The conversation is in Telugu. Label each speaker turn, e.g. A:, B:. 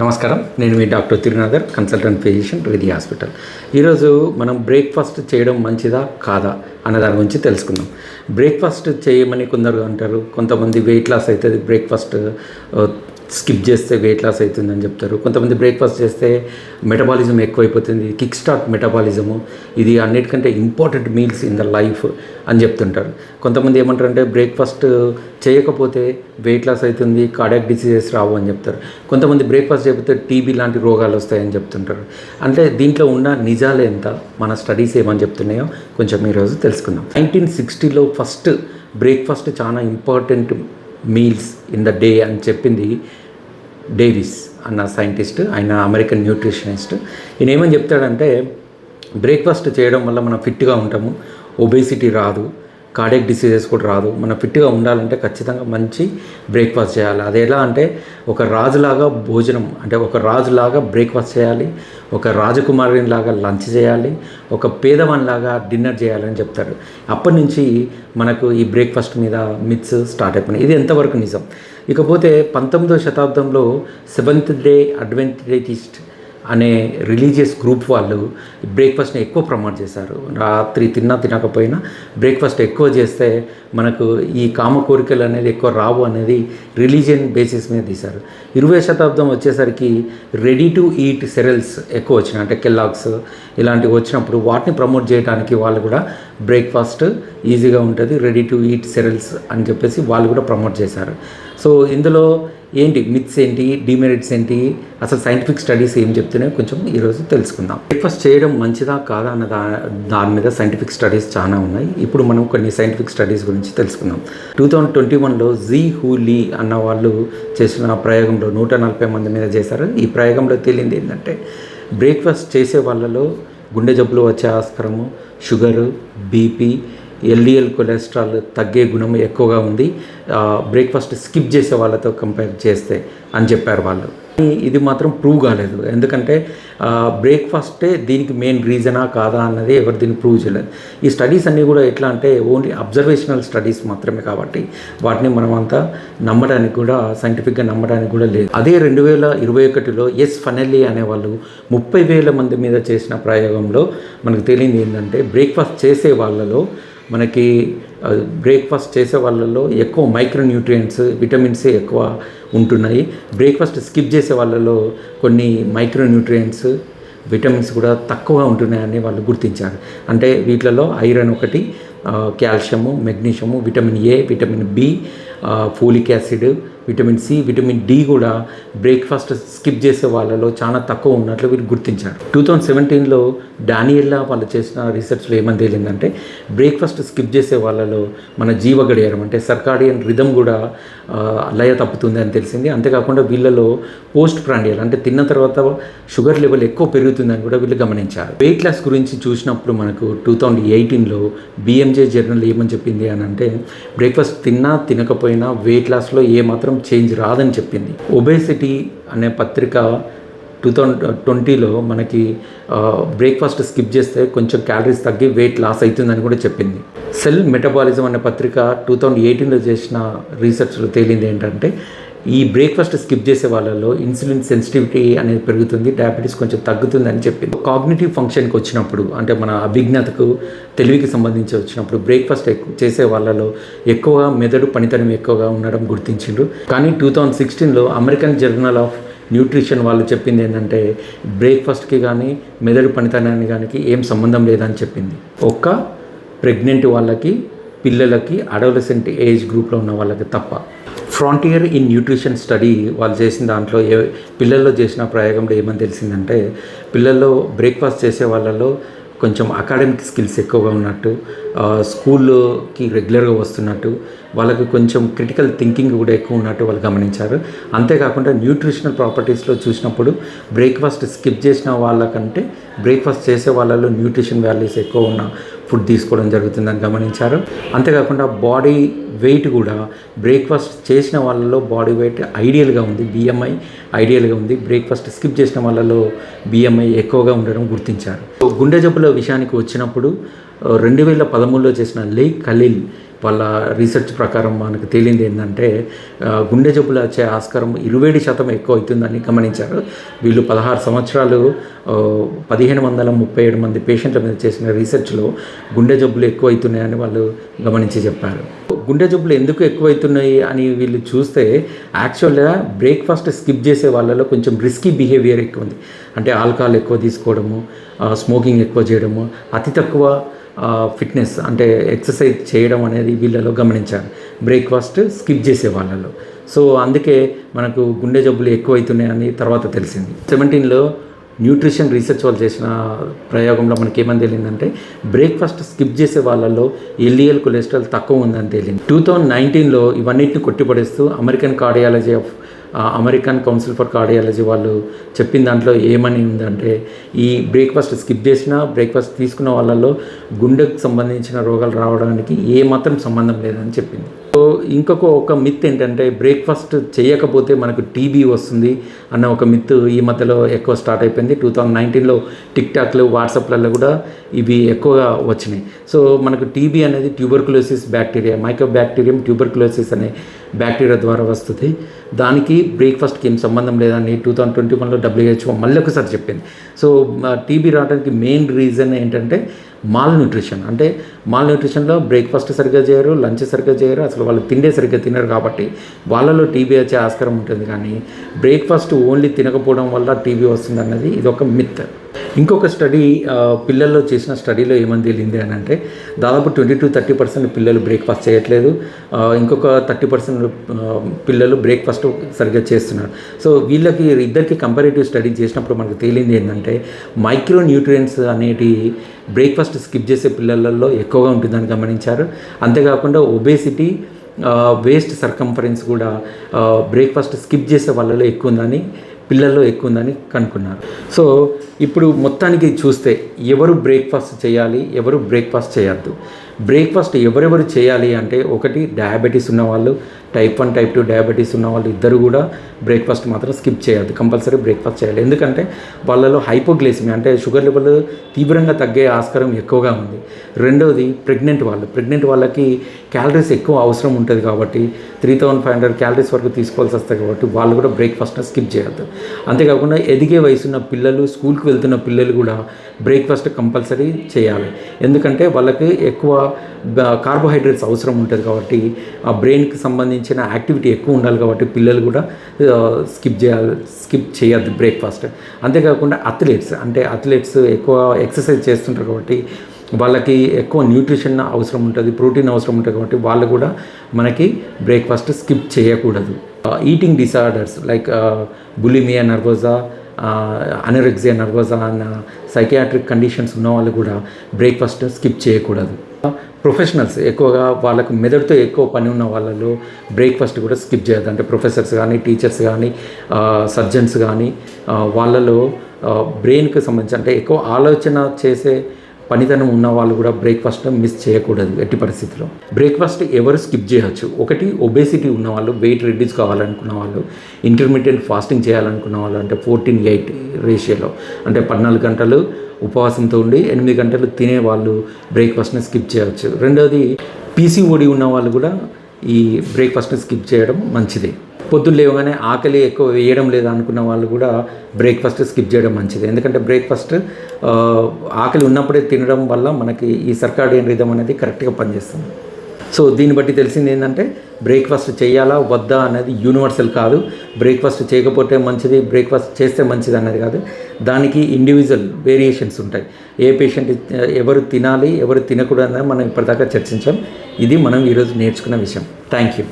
A: నమస్కారం. నేను మీ doctor Thirunathar consultant physician Vidhi hospital. ఈరోజు మనం బ్రేక్ఫాస్ట్ చేయడం మంచిదా కాదా అన్న దాని గురించి తెలుసుకుందాం. బ్రేక్ఫాస్ట్ చేయమని కొందరు అంటారు. కొంతమంది వెయిట్ లాస్ అవుతుంది బ్రేక్ఫాస్ట్ స్కిప్ చేస్తే వెయిట్ లాస్ అవుతుందని చెప్తారు. కొంతమంది బ్రేక్ఫాస్ట్ చేస్తే మెటబాలిజం ఎక్కువైపోతుంది. కిక్ స్టార్ట్ మెటబాలిజము ఇది అన్నిటికంటే important meals in the life అని చెప్తుంటారు. కొంతమంది ఏమంటారంటే బ్రేక్ఫాస్ట్ చేయకపోతే వెయిట్ లాస్ అవుతుంది కార్డియాక్ డిసీజెస్ రావు అని చెప్తారు. కొంతమంది బ్రేక్ఫాస్ట్ చేయకపోతే టీబీ లాంటి రోగాలు వస్తాయని చెప్తుంటారు. అంటే దీంట్లో ఉన్న నిజాలు ఎంత మన స్టడీస్ ఏమని చెప్తున్నాయో కొంచెం ఈరోజు తెలుసుకుందాం. నైన్టీన్ సిక్స్టీలో ఫస్ట్ బ్రేక్ఫాస్ట్ చాలా important meals in the day అని చెప్పింది డేవిస్ అన్న సైంటిస్ట్ ఆయన అమెరికన్ న్యూట్రిషనిస్ట్ ఈయన ఏమని చెప్తాడంటే బ్రేక్ఫాస్ట్ చేయడం వల్ల మనం ఫిట్గా ఉంటాము ఒబేసిటీ రాదు కార్డియక్ డిసీజెస్ కూడా రాదు. మనం ఫిట్గా ఉండాలంటే ఖచ్చితంగా మంచి బ్రేక్ఫాస్ట్ చేయాలి. అది ఎలా అంటే ఒక రాజులాగా భోజనం అంటే ఒక రాజులాగా బ్రేక్ఫాస్ట్ చేయాలి ఒక రాజకుమారునిలాగా లంచ్ చేయాలి ఒక పేదవానిలాగా డిన్నర్ చేయాలని చెప్తారు. అప్పటి నుంచి మనకు ఈ బ్రేక్ఫాస్ట్ మీద మిత్స్ స్టార్ట్ అయిపోయినాయి. ఇది ఎంతవరకు నిజం? ఇకపోతే పంతొమ్మిదవ శతాబ్దంలో సెవెంత్ డే అడ్వెంటేజిస్ట్ అనే రిలీజియస్ గ్రూప్ వాళ్ళు బ్రేక్ఫాస్ట్ని ఎక్కువ ప్రమోట్ చేశారు. రాత్రి తిన్నా తినకపోయినా బ్రేక్ఫాస్ట్ ఎక్కువ చేస్తే మనకు ఈ కామ కోరికలు అనేది ఎక్కువ రావు అనేది రిలీజియన్ బేసిస్ మీద తీశారు. ఇరవై శతాబ్దం వచ్చేసరికి రెడీ టు ఈట్ సెరల్స్ ఎక్కువ వచ్చినాయి. అంటే కెల్లాగ్స్ ఇలాంటివి వచ్చినప్పుడు వాటిని ప్రమోట్ చేయడానికి వాళ్ళు కూడా బ్రేక్ఫాస్ట్ ఈజీగా ఉంటుంది. రెడీ టు ఈట్ సెరల్స్ అని చెప్పేసి వాళ్ళు కూడా ప్రమోట్ చేశారు. సో ఇందులో ఏంటి మిత్స్ ఏంటి డిమెరిట్స్ ఏంటి అసలు సైంటిఫిక్ స్టడీస్ ఏం చెప్తున్నాయో కొంచెం ఈరోజు తెలుసుకుందాం. బ్రేక్ఫాస్ట్ చేయడం మంచిదా కాదా అన్న దా దాని మీద సైంటిఫిక్ స్టడీస్ చాలా ఉన్నాయి. ఇప్పుడు మనం కొన్ని సైంటిఫిక్ స్టడీస్ గురించి తెలుసుకుందాం. టూ థౌజండ్ ట్వంటీ వన్లో జీ హూ లీ అన్న వాళ్ళు చేసిన ప్రయోగంలో నూట నలభై మంది మీద చేశారు. ఈ ప్రయోగంలో తేలింది ఏంటంటే బ్రేక్ఫాస్ట్ చేసే వాళ్ళలో గుండె జబ్బులు వచ్చే ఆస్కారము షుగరు బీపీ ఎల్డిఎల్ కొలెస్ట్రాల్ తగ్గే గుణం ఎక్కువగా ఉంది. బ్రేక్ఫాస్ట్ స్కిప్ చేసే వాళ్ళతో కంపేర్ చేస్తే అని చెప్పారు వాళ్ళు. ఇది మాత్రం ప్రూవ్ కాలేదు. ఎందుకంటే బ్రేక్ఫాస్టే దీనికి మెయిన్ రీజనా కాదా అన్నది ఎవరు దీన్ని ప్రూవ్ చేయలేదు. ఈ స్టడీస్ అన్నీ కూడా ఎట్లా అంటే ఓన్లీ అబ్జర్వేషనల్ స్టడీస్ మాత్రమే కాబట్టి వాటిని మనం అంతా నమ్మడానికి కూడా సైంటిఫిక్గా నమ్మడానికి కూడా లేదు. అదే రెండు వేల ఇరవై ఒకటిలో ఎస్ ఫనెల్లీ అనేవాళ్ళు ముప్పై వేల మంది మీద చేసిన ప్రయోగంలో మనకు తెలియంది ఏంటంటే బ్రేక్ఫాస్ట్ చేసే వాళ్ళలో మనకి బ్రేక్ఫాస్ట్ చేసే వాళ్ళలో ఎక్కువ మైక్రో న్యూట్రియంట్స్ విటమిన్స్ ఎక్కువ ఉంటున్నాయి. బ్రేక్ఫాస్ట్ స్కిప్ చేసే వాళ్ళలో కొన్ని మైక్రో న్యూట్రియంట్స్ విటమిన్స్ కూడా తక్కువగా ఉంటున్నాయని వాళ్ళు గుర్తించారు. అంటే వీటిలలో ఐరన్ ఒకటి calcium magnesium vitamin A vitamin B folic acid vitamin C vitamin D కూడా బ్రేక్ఫాస్ట్ స్కిప్ చేసే వాళ్ళలో చాలా తక్కువ ఉన్నట్లు వీళ్ళు గుర్తించారు. టూ థౌజండ్ సెవెంటీన్లో డానియల్లా వాళ్ళు చేసిన రీసెర్చ్లో ఏమని తేలిందంటే బ్రేక్ఫాస్ట్ స్కిప్ చేసే వాళ్ళలో మన జీవ గడియారం అంటే సర్కాడియన్ రిధం కూడా లయ తప్పుతుంది అని తెలిసింది. అంతేకాకుండా వీళ్ళలో పోస్ట్ ప్రాండియల్ అంటే తిన్న తర్వాత షుగర్ లెవెల్ ఎక్కువ పెరుగుతుందని కూడా వీళ్ళు గమనించారు. వెయిట్ లాస్ గురించి చూసినప్పుడు మనకు టూ థౌజండ్ ఎయిటీన్లో బిఎంజే జర్నల్ ఏమని చెప్పింది అని అంటే బ్రేక్ఫాస్ట్ తిన్నా తినకపోయినా వెయిట్ లాస్లో ఏమాత్రం చేంజ్ రాదని చెప్పింది. ఒబేసిటీ అనే పత్రిక టూ థౌజండ్ ట్వంటీలో మనకి బ్రేక్ఫాస్ట్ స్కిప్ చేస్తే కొంచెం క్యాలరీస్ తగ్గి వెయిట్ లాస్ అవుతుందని కూడా చెప్పింది. సెల్ మెటబాలిజం అనే పత్రిక టూ థౌజండ్ ఎయిటీన్లో చేసిన రీసెర్చ్లో తేలింది ఏంటంటే ఈ బ్రేక్ఫాస్ట్ స్కిప్ చేసే వాళ్ళలో ఇన్సులిన్ సెన్సిటివిటీ అనేది పెరుగుతుంది డయాబెటీస్ కొంచెం తగ్గుతుంది అని చెప్పింది. కాగ్నిటివ్ ఫంక్షన్కి వచ్చినప్పుడు అంటే మన అభిజ్ఞతకు తెలివికి సంబంధించి వచ్చినప్పుడు బ్రేక్ఫాస్ట్ ఎక్కువ చేసే వాళ్ళలో ఎక్కువగా మెదడు పనితనం ఎక్కువగా ఉండడం గుర్తించిండ్రు. కానీ టూ థౌజండ్ సిక్స్టీన్లో అమెరికన్ జర్నల్ ఆఫ్ న్యూట్రిషన్ వాళ్ళు చెప్పింది ఏంటంటే బ్రేక్ఫాస్ట్కి కానీ మెదడు పనితనాన్ని కానీ ఏం సంబంధం లేదని చెప్పింది. ఒక్క ప్రెగ్నెంట్ వాళ్ళకి పిల్లలకి అడోలసెంట్ ఏజ్ గ్రూప్లో ఉన్న వాళ్ళకి తప్ప. ఫ్రాంటియర్ ఇన్ న్యూట్రిషన్ స్టడీ వాళ్ళు చేసిన దాంట్లో ఏ పిల్లల్లో చేసిన ప్రయోగంలో ఏమని తెలిసిందంటే పిల్లల్లో బ్రేక్ఫాస్ట్ చేసే వాళ్ళలో కొంచెం అకాడమిక్ స్కిల్స్ ఎక్కువగా ఉన్నట్టు స్కూల్లోకి రెగ్యులర్గా వస్తున్నట్టు వాళ్ళకి కొంచెం క్రిటికల్ థింకింగ్ కూడా ఎక్కువ ఉన్నట్టు వాళ్ళు గమనించారు. అంతేకాకుండా న్యూట్రిషనల్ ప్రాపర్టీస్లో చూసినప్పుడు బ్రేక్ఫాస్ట్ స్కిప్ చేసిన వాళ్ళకంటే బ్రేక్ఫాస్ట్ చేసే వాళ్ళలో న్యూట్రిషన్ వాల్యూస్ ఎక్కువ ఉన్న ఫుడ్ తీసుకోవడం జరుగుతుందని గమనించారు. అంతేకాకుండా బాడీ వెయిట్ కూడా బ్రేక్ఫాస్ట్ చేసిన వాళ్ళలో బాడీ వెయిట్ ఐడియల్గా ఉంది. బిఎంఐ ఐడియల్గా ఉంది. బ్రేక్ఫాస్ట్ స్కిప్ చేసిన వాళ్ళలో బిఎంఐ ఎక్కువగా ఉండడం గుర్తించారు. గుండె జబ్బుల విషయానికి వచ్చినప్పుడు రెండు వేల పదమూడులో చేసిన లే ఖలీల్ వాళ్ళ రీసెర్చ్ ప్రకారం మనకు తేలింది ఏంటంటే గుండె జబ్బులు వచ్చే ఆస్కారం ఇరవై ఏడు శాతం ఎక్కువ అవుతుందని గమనించారు. వీళ్ళు పదహారు సంవత్సరాలు పదిహేను వందల ముప్పై ఏడు మంది పేషెంట్ల మీద చేసిన రీసెర్చ్లో గుండె జబ్బులు ఎక్కువ అవుతున్నాయని వాళ్ళు గమనించి చెప్పారు. గుండె జబ్బులు ఎందుకు ఎక్కువవుతున్నాయి అని వీళ్ళు చూస్తే యాక్చువల్గా బ్రేక్ఫాస్ట్ స్కిప్ చేసే వాళ్ళలో కొంచెం రిస్కీ బిహేవియర్ ఎక్కువ ఉంది. అంటే ఆల్కహాల్ ఎక్కువ తీసుకోవడము స్మోకింగ్ ఎక్కువ చేయడము అతి తక్కువ ఫిట్నెస్ అంటే ఎక్సర్సైజ్ చేయడం అనేది వీళ్ళలో గమనించారు బ్రేక్ఫాస్ట్ స్కిప్ చేసే వాళ్ళలో. సో అందుకే మనకు గుండె జబ్బులు ఎక్కువైతున్నాయని తర్వాత తెలిసింది. సెవెంటీన్లో న్యూట్రిషన్ రీసెర్చ్ వాళ్ళు చేసిన ప్రయోగంలో మనకి ఏమని తేలిందంటే బ్రేక్ఫాస్ట్ స్కిప్ చేసే వాళ్ళల్లో ఎల్ఈఎల్ కొలెస్ట్రాల్ తక్కువ ఉందని తేలింది. టూ థౌజండ్ నైన్టీన్లో ఇవన్నిటిని కొట్టిపడేస్తూ American cardiology of American council for cardiology వాళ్ళు చెప్పిన దాంట్లో ఏమని ఉందంటే ఈ బ్రేక్ఫాస్ట్ స్కిప్ చేసినా బ్రేక్ఫాస్ట్ తీసుకున్న వాళ్ళలో గుండెకు సంబంధించిన రోగాలు రావడానికి ఏమాత్రం సంబంధం లేదని చెప్పింది. సో ఇంకొక ఒక మిత్ ఏంటంటే బ్రేక్ఫాస్ట్ చేయకపోతే మనకు టీబీ వస్తుంది అన్న ఒక మిత్ ఈ మధ్యలో ఎక్కువ స్టార్ట్ అయిపోయింది. టూ థౌజండ్ నైన్టీన్లో టిక్ టాక్లు వాట్సాప్లలో కూడా ఇవి ఎక్కువగా వచ్చినాయి. సో మనకు టీబీ అనేది tuberculosis bacteria micro bacterium tuberculosis అనే బ్యాక్టీరియా ద్వారా వస్తుంది. దానికి బ్రేక్ఫాస్ట్కి ఏం సంబంధం లేదని టూ థౌజండ్ ట్వంటీ వన్లో డబ్ల్యూహెచ్ఓ మళ్ళీ ఒకసారి చెప్పింది. సో టీబీ రావడానికి మెయిన్ రీజన్ ఏంటంటే మాల్ న్యూట్రిషన్ అంటే మాల్ న్యూట్రిషన్లో బ్రేక్ఫాస్ట్ సరిగ్గా చేయరు లంచ్ సరిగ్గా చేయరు అసలు వాళ్ళు తిండే సరిగ్గా తినరు కాబట్టి వాళ్ళలో టీబీ వచ్చే ఆస్కారం ఉంటుంది. కానీ బ్రేక్ఫాస్ట్ ఓన్లీ తినకపోవడం వల్ల టీబీ వస్తుంది అన్నది ఇది ఒక మిత్. ఇంకొక స్టడీ పిల్లల్లో చేసిన స్టడీలో ఏమని తేలింది అని అంటే దాదాపు ట్వంటీ టు థర్టీ పర్సెంట్ పిల్లలు బ్రేక్ఫాస్ట్ చేయట్లేదు. ఇంకొక థర్టీ పర్సెంట్ పిల్లలు బ్రేక్ఫాస్ట్ సరిగ్గా చేస్తున్నారు. సో వీళ్ళకి ఇద్దరికి కంపారేటివ్ స్టడీ చేసినప్పుడు మనకు తేలింది ఏంటంటే మైక్రో న్యూట్రియంట్స్ అనేటి బ్రేక్ఫాస్ట్ స్కిప్ చేసే పిల్లలలో ఎక్కువగా ఉంటుందని గమనించారు. అంతేకాకుండా ఒబేసిటీ వేస్ట్ సర్కంఫరెన్స్ కూడా బ్రేక్ఫాస్ట్ స్కిప్ చేసే వాళ్ళలో ఎక్కువ ఉందని పిల్లల్లో ఎక్కువ ఉందని కనుక్కున్నారు. సో ఇప్పుడు మొత్తానికి చూస్తే ఎవరు బ్రేక్ఫాస్ట్ చేయాలి ఎవరు బ్రేక్ఫాస్ట్ చేయొద్దు. బ్రేక్ఫాస్ట్ ఎవరెవరు చేయాలి అంటే ఒకటి డయాబెటీస్ ఉన్నవాళ్ళు type one type two diabetes ఉన్న వాళ్ళు ఇద్దరు కూడా బ్రేక్ఫాస్ట్ మాత్రం స్కిప్ చేయొద్దు కంపల్సరీ బ్రేక్ఫాస్ట్ చేయాలి. ఎందుకంటే వాళ్ళలో హైపోగ్లైసిమి అంటే షుగర్ లెవెల్ తీవ్రంగా తగ్గే ఆస్కారం ఎక్కువగా ఉంది. రెండవది ప్రెగ్నెంట్ వాళ్ళు. ప్రెగ్నెంట్ వాళ్ళకి క్యాలరీస్ ఎక్కువ అవసరం ఉంటుంది కాబట్టి three thousand five hundred calories వరకు తీసుకోవాల్సి వస్తాయి కాబట్టి వాళ్ళు కూడా బ్రేక్ఫాస్ట్ని స్కిప్ చేయొద్దు. అంతేకాకుండా ఎదిగే వయసున్న పిల్లలు స్కూల్కి వెళ్తున్న పిల్లలు కూడా బ్రేక్ఫాస్ట్ కంపల్సరీ చేయాలి. ఎందుకంటే వాళ్ళకి ఎక్కువ కార్బోహైడ్రేట్స్ అవసరం ఉంటుంది కాబట్టి ఆ బ్రెయిన్కి సంబంధించిన యాక్టివిటీ ఎక్కువ ఉండాలి కాబట్టి పిల్లలు కూడా స్కిప్ చేయాలి స్కిప్ చేయద్దు బ్రేక్ఫాస్ట్. అంతేకాకుండా అథ్లెట్స్ అంటే అథ్లెట్స్ ఎక్కువ ఎక్సర్సైజ్ చేస్తుంటారు కాబట్టి వాళ్ళకి ఎక్కువ న్యూట్రిషన్ అవసరం ఉంటుంది ప్రోటీన్ అవసరం ఉంటుంది కాబట్టి వాళ్ళు కూడా మనకి బ్రేక్ఫాస్ట్ స్కిప్ చేయకూడదు. Eating disorders like bulimia nervosa anorexia nervosa అన్న సైకియాట్రిక్ కండిషన్స్ ఉన్న వాళ్ళు కూడా బ్రేక్ఫాస్ట్ స్కిప్ చేయకూడదు. ప్రొఫెషనల్స్ ఎక్కువగా వాళ్ళకు మెదడుతో ఎక్కువ పని ఉన్న వాళ్ళలో బ్రేక్ఫాస్ట్ కూడా స్కిప్ చేయద్దు. అంటే ప్రొఫెసర్స్ కానీ టీచర్స్ కానీ సర్జన్స్ కానీ వాళ్ళలో బ్రెయిన్కి సంబంధించి అంటే ఎక్కువ ఆలోచన చేసే పనితనం ఉన్న వాళ్ళు కూడా బ్రేక్ఫాస్ట్ మిస్ చేయకూడదు ఎట్టి పరిస్థితిలో. బ్రేక్ఫాస్ట్ ఎవరు స్కిప్ చేయొచ్చు? ఒకటి ఒబేసిటీ ఉన్న వాళ్ళు వెయిట్ రెడ్యూస్ కావాలనుకున్న వాళ్ళు ఇంటర్మీడియట్ ఫాస్టింగ్ చేయాలనుకున్న వాళ్ళు అంటే ఫోర్టీన్ ఎయిట్ రేషియోలో అంటే పద్నాలుగు గంటలు ఉపవాసంతో ఉండి ఎనిమిది గంటలు తినే వాళ్ళు బ్రేక్ఫాస్ట్ని స్కిప్ చేయవచ్చు రెండవది పీసీఓడి ఉన్న వాళ్ళు కూడా ఈ బ్రేక్ఫాస్ట్ని స్కిప్ చేయడం మంచిది. పొద్దున్న లేవగానే ఆకలి ఎక్కువ వేయడం లేదా అనుకున్న వాళ్ళు కూడా బ్రేక్ఫాస్ట్ స్కిప్ చేయడం మంచిది. ఎందుకంటే బ్రేక్ఫాస్ట్ ఆకలి ఉన్నప్పుడే తినడం వల్ల మనకి ఈ సర్కాడియన్ రిధం అనేది కరెక్ట్గా పనిచేస్తుంది. సో దీన్ని బట్టి తెలిసింది ఏంటంటే బ్రేక్ఫాస్ట్ చేయాలా వద్దా అనేది యూనివర్సల్ కాదు. బ్రేక్ఫాస్ట్ చేయకపోతే మంచిది బ్రేక్ఫాస్ట్ చేస్తే మంచిది అనేది కాదు. దానికి ఇండివిజువల్ వేరియేషన్స్ ఉంటాయి. ఏ పేషెంట్ ఎవరు తినాలి ఎవరు తినకూడదు అనేది మనం ఇప్పటిదాకా చర్చించాం. ఇది మనం ఈరోజు నేర్చుకున్న విషయం. Thank you